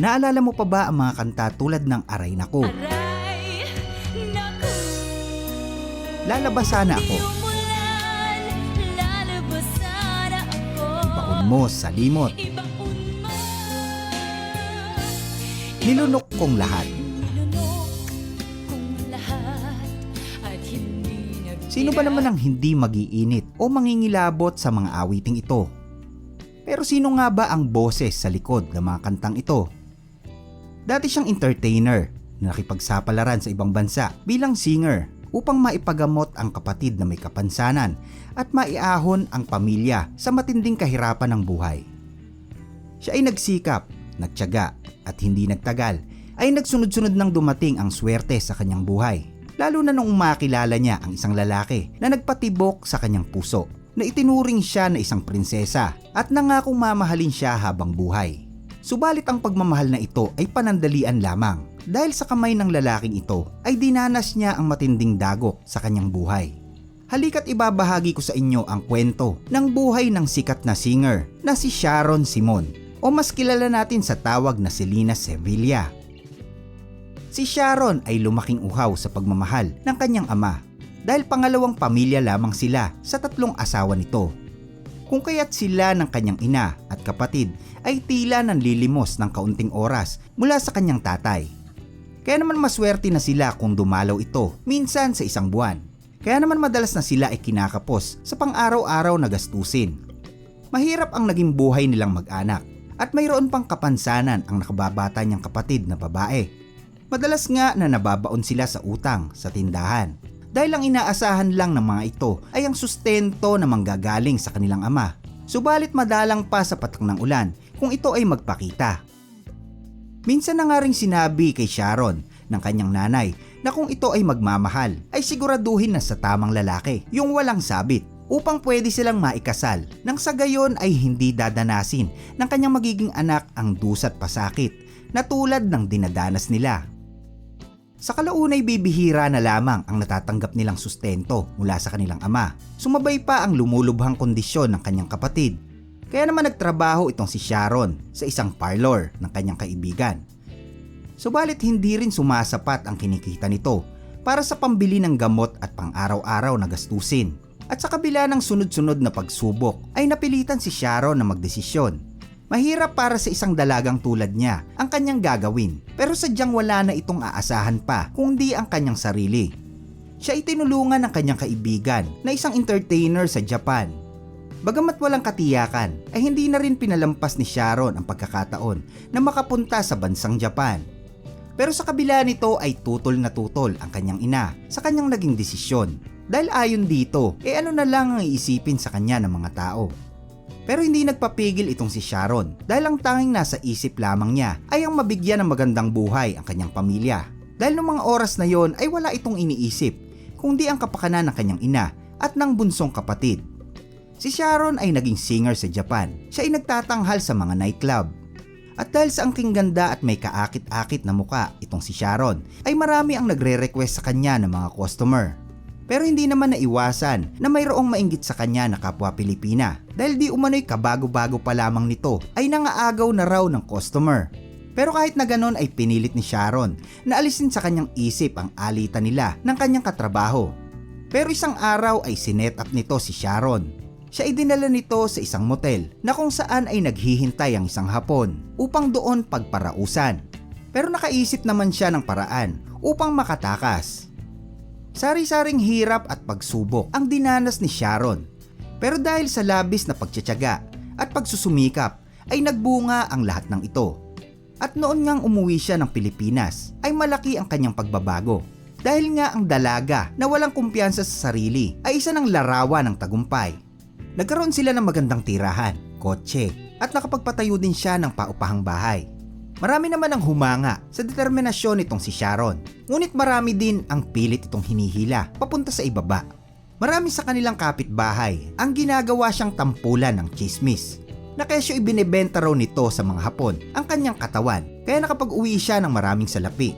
Naalala mo pa ba ang mga kanta tulad ng Aray Nako? Aray, naku. Lalabas sana ako. Umulan, lalabas sana ako. Baon mo sa limot. Ibaon mo. Nilunok kong lahat. Nilunok kong lahat. Sino ba naman ang hindi magiinit o mangingilabot sa mga awiting ito? Pero sino nga ba ang boses sa likod ng mga kantang ito? Dati siyang entertainer na nakipagsapalaran sa ibang bansa bilang singer upang maipagamot ang kapatid na may kapansanan at maiahon ang pamilya sa matinding kahirapan ng buhay. Siya ay nagsikap, nagtyaga at hindi nagtagal ay nagsunod-sunod nang dumating ang swerte sa kanyang buhay. Lalo na nung makilala niya ang isang lalaki na nagpatibok sa kanyang puso na itinuring siya na isang prinsesa at nangakong mamahalin siya habang buhay. Subalit ang pagmamahal na ito ay panandalian lamang dahil sa kamay ng lalaking ito ay dinanas niya ang matinding dagok sa kanyang buhay. Halika't ibabahagi ko sa inyo ang kwento ng buhay ng sikat na singer na si Sharon Simon o mas kilala natin sa tawag na Selena Sevilla. Si Sharon ay lumaking uhaw sa pagmamahal ng kanyang ama dahil pangalawang pamilya lamang sila sa tatlong asawa nito. Kung kaya't sila ng kanyang ina at kapatid ay tila nanlilimos ng kaunting oras mula sa kanyang tatay. Kaya naman maswerte na sila kung dumalaw ito minsan sa isang buwan. Kaya naman madalas na sila ay kinakapos sa pang-araw-araw na gastusin. Mahirap ang naging buhay nilang mag-anak at mayroon pang kapansanan ang nakababata niyang kapatid na babae. Madalas nga na nababaon sila sa utang sa tindahan dahil ang inaasahan lang ng mga ito ay ang sustento na manggagaling sa kanilang ama. Subalit madalang pa sa patak ng ulan kung ito ay magpakita. Minsan na nga ring sinabi kay Sharon ng kanyang nanay na kung ito ay magmamahal ay siguraduhin na sa tamang lalaki, yung walang sabit upang pwede silang maikasal nang sa gayon ay hindi dadanasin ng kanyang magiging anak ang dusat pasakit na tulad ng dinadanas nila. Sa kalaunay bibihira na lamang ang natatanggap nilang sustento mula sa kanilang ama. Sumabay pa ang lumulubhang kondisyon ng kanyang kapatid. Kaya naman nagtrabaho itong si Sharon sa isang parlor ng kanyang kaibigan. Subalit hindi rin sumasapat ang kinikita nito para sa pambili ng gamot at pang-araw-araw na gastusin. At sa kabila ng sunod-sunod na pagsubok ay napilitan si Sharon na magdesisyon Mahirap para sa isang dalagang tulad niya ang kanyang gagawin pero sadyang wala na itong aasahan pa kundi ang kanyang sarili. Siya ay tinulungan ng kanyang kaibigan na isang entertainer sa Japan. Bagamat walang katiyakan ay hindi na rin pinalampas ni Sharon ang pagkakataon na makapunta sa bansang Japan. Pero sa kabila nito ay tutol na tutol ang kanyang ina sa kanyang naging desisyon. Dahil ayon dito, eh ano na lang ang iisipin sa kanya ng mga tao. Pero hindi nagpapigil itong si Sharon dahil ang tanging nasa isip lamang niya ay ang mabigyan ng magandang buhay ang kanyang pamilya. Dahil noong mga oras na yon ay wala itong iniisip kundi ang kapakanan ng kanyang ina at ng bunsong kapatid. Si Sharon ay naging singer sa Japan. Siya ay nagtatanghal sa mga nightclub. At dahil sa angking ganda at may kaakit-akit na muka itong si Sharon, ay marami ang nagre-request sa kanya ng mga customer. Pero hindi naman naiwasan na mayroong mainggit sa kanya na kapwa Pilipina dahil di umano'y kabago-bago pa lamang nito ay nangaagaw na raw ng customer. Pero kahit na ganon ay pinilit ni Sharon na alisin sa kanyang isip ang alitan nila ng kanyang katrabaho. Pero isang araw ay sinet up nito si Sharon. Siya ay dinala nito sa isang motel na kung saan ay naghihintay ang isang hapon upang doon pagparausan. Pero nakaisip naman siya ng paraan upang makatakas. Sari-saring hirap at pagsubok ang dinanas ni Sharon. Pero dahil sa labis na pagtsatsaga at pagsusumikap ay nagbunga ang lahat ng ito. At noon ngang umuwi siya ng Pilipinas ay malaki ang kanyang pagbabago. Dahil nga ang dalaga na walang kumpiyansa sa sarili ay isa ng larawan ng tagumpay. Nagkaroon sila ng magandang tirahan, kotse, at nakapagpatayo din siya ng paupahang bahay. Marami naman ang humanga sa determinasyon nitong si Sharon. Ngunit marami din ang pilit itong hinihila papunta sa ibaba. Marami sa kanilang kapitbahay ang ginagawa siyang tampulan ng chismis na kesyo ibinebenta raw nito sa mga hapon ang kanyang katawan kaya nakapag-uwi siya ng maraming salapi.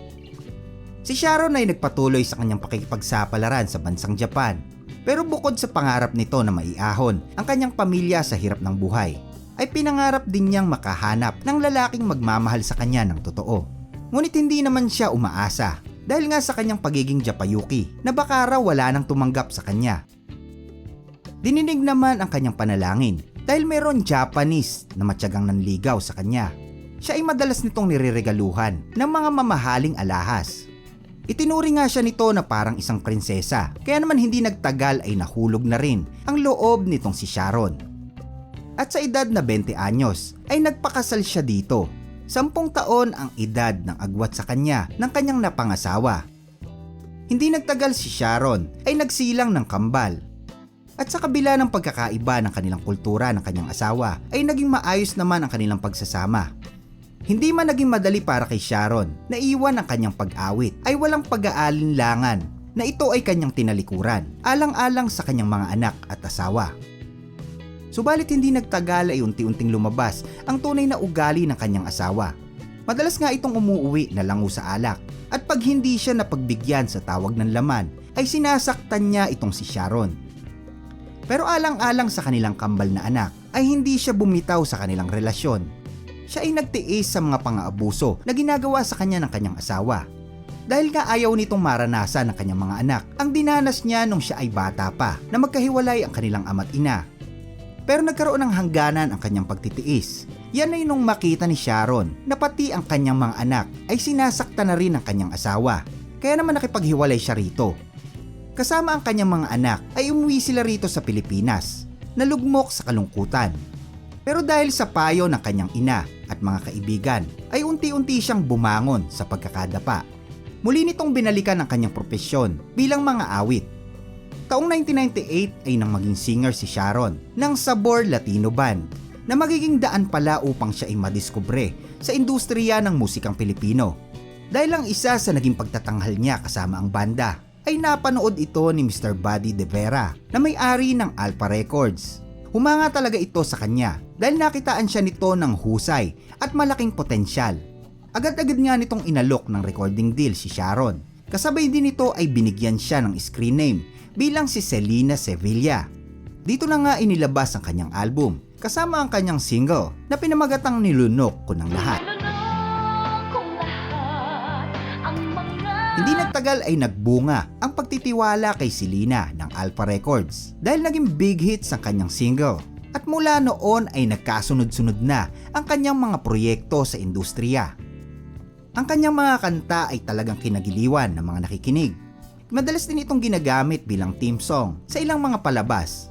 Si Sharon ay nagpatuloy sa kanyang pakikipagsapalaran sa bansang Japan pero bukod sa pangarap nito na maiahon ang kanyang pamilya sa hirap ng buhay ay pinangarap din niyang makahanap ng lalaking magmamahal sa kanya ng totoo. Ngunit hindi naman siya umaasa dahil nga sa kanyang pagiging Japayuki na baka raw wala nang tumanggap sa kanya. Dininig naman ang kanyang panalangin dahil meron Japanese na matyagang nanligaw sa kanya. Siya ay madalas nitong nireregaluhan ng mga mamahaling alahas. Itinuring nga siya nito na parang isang prinsesa kaya naman hindi nagtagal ay nahulog na rin ang loob nitong si Sharon. At sa edad na 20 anyos ay nagpakasal siya dito. Sampung taon ang edad ng agwat sa kanya ng kanyang napangasawa. Hindi nagtagal si Sharon ay nagsilang ng kambal. At sa kabila ng pagkakaiba ng kanilang kultura ng kanyang asawa ay naging maayos naman ang kanilang pagsasama. Hindi man naging madali para kay Sharon na iwan ang kanyang pag-awit ay walang pag-aalinlangan na ito ay kanyang tinalikuran alang-alang sa kanyang mga anak at asawa. Subalit hindi nagtagal ay unti-unting lumabas ang tunay na ugali ng kanyang asawa. Madalas nga itong umuuwi na lango sa alak at pag hindi siya napagbigyan sa tawag ng laman ay sinasaktan niya itong si Sharon. Pero alang-alang sa kanilang kambal na anak ay hindi siya bumitaw sa kanilang relasyon. Siya ay nagtiis sa mga pang-aabuso na ginagawa sa kanya ng kanyang asawa. Dahil nga ayaw nitong maranasan ng kanyang mga anak ang dinanas niya nung siya ay bata pa na magkahiwalay ang kanilang ama't ina. Pero nagkaroon ng hangganan ang kanyang pagtitiis. Yan ay nung makita ni Sharon na pati ang kanyang mga anak ay sinasaktan na rin ng kanyang asawa. Kaya naman nakipaghiwalay siya rito. Kasama ang kanyang mga anak ay umuwi sila rito sa Pilipinas, nalugmok sa kalungkutan. Pero dahil sa payo ng kanyang ina at mga kaibigan ay unti-unti siyang bumangon sa pagkakadapa. Muli nitong binalikan ang kanyang propesyon bilang mga awit. Taong 1998 ay nang maging singer si Sharon ng Sabor Latino Band na magiging daan pala upang siya ay madiskubre sa industriya ng musikang Pilipino. Dahil lang isa sa naging pagtatanghal niya kasama ang banda ay napanood ito ni Mr. Buddy De Vera na may-ari ng Alpha Records. Humanga talaga ito sa kanya dahil nakitaan siya nito ng husay at malaking potensyal. Agad-agad nga nitong inalok ng recording deal si Sharon. Kasabay din nito ay binigyan siya ng screen name bilang si Selena Sevilla. Dito na nga inilabas ang kanyang album kasama ang kanyang single na pinamagatang nilunok ko ng lahat. Hindi nagtagal ay nagbunga ang pagtitiwala kay Selena ng Alpha Records dahil naging big hits ang kanyang single. At mula noon ay nagkasunod-sunod na ang kanyang mga proyekto sa industriya. Ang kanyang mga kanta ay talagang kinagiliwan ng mga nakikinig. Madalas din itong ginagamit bilang theme song sa ilang mga palabas.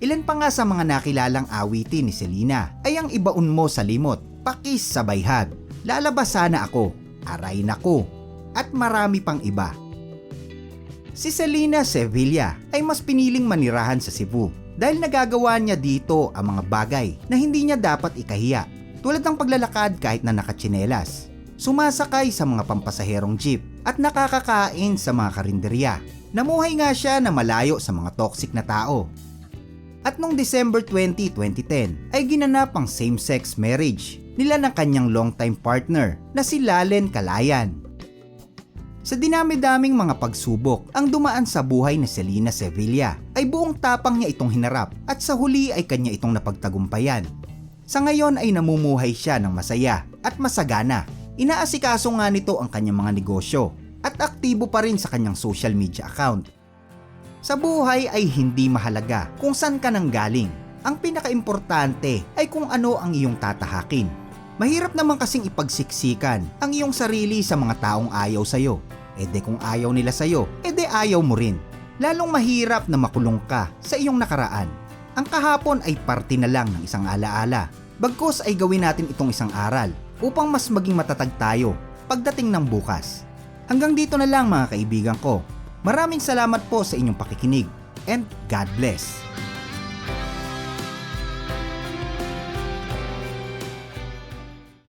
Ilan pa nga sa mga nakilalang awitin ni Selena ay ang ibaon mo sa limot, pakis sa bayhag, lalabas sana ako, aray nako, at marami pang iba. Si Selena Sevilla ay mas piniling manirahan sa Cebu dahil nagagawa niya dito ang mga bagay na hindi niya dapat ikahiya tulad ng paglalakad kahit na nakatsinelas, sumasakay sa mga pampasaherong jeep at nakakakain sa mga karinderya. Namuhay nga siya na malayo sa mga toxic na tao. At noong December 20, 2010 ay ginanap ang same-sex marriage nila ng kanyang longtime partner na si Lalen Kalayan. Sa dinami-daming mga pagsubok ang dumaan sa buhay ni Selena Sevilla ay buong tapang niya itong hinarap at sa huli ay kanya itong napagtagumpayan. Sa ngayon ay namumuhay siya ng masaya at masagana. Inaasikaso nga nito ang kanyang mga negosyo at aktibo pa rin sa kanyang social media account. Sa buhay ay hindi mahalaga kung saan ka nang galing. Ang pinakaimportante ay kung ano ang iyong tatahakin. Mahirap naman kasing ipagsiksikan ang iyong sarili sa mga taong ayaw sa'yo. E de kung ayaw nila sa'yo, e de ayaw mo rin. Lalong mahirap na makulong ka sa iyong nakaraan. Ang kahapon ay parte na lang ng isang alaala. Bagkos ay gawin natin itong isang aral upang mas maging matatag tayo pagdating ng bukas. Hanggang dito na lang mga kaibigan ko. Maraming salamat po sa inyong pakikinig and God bless.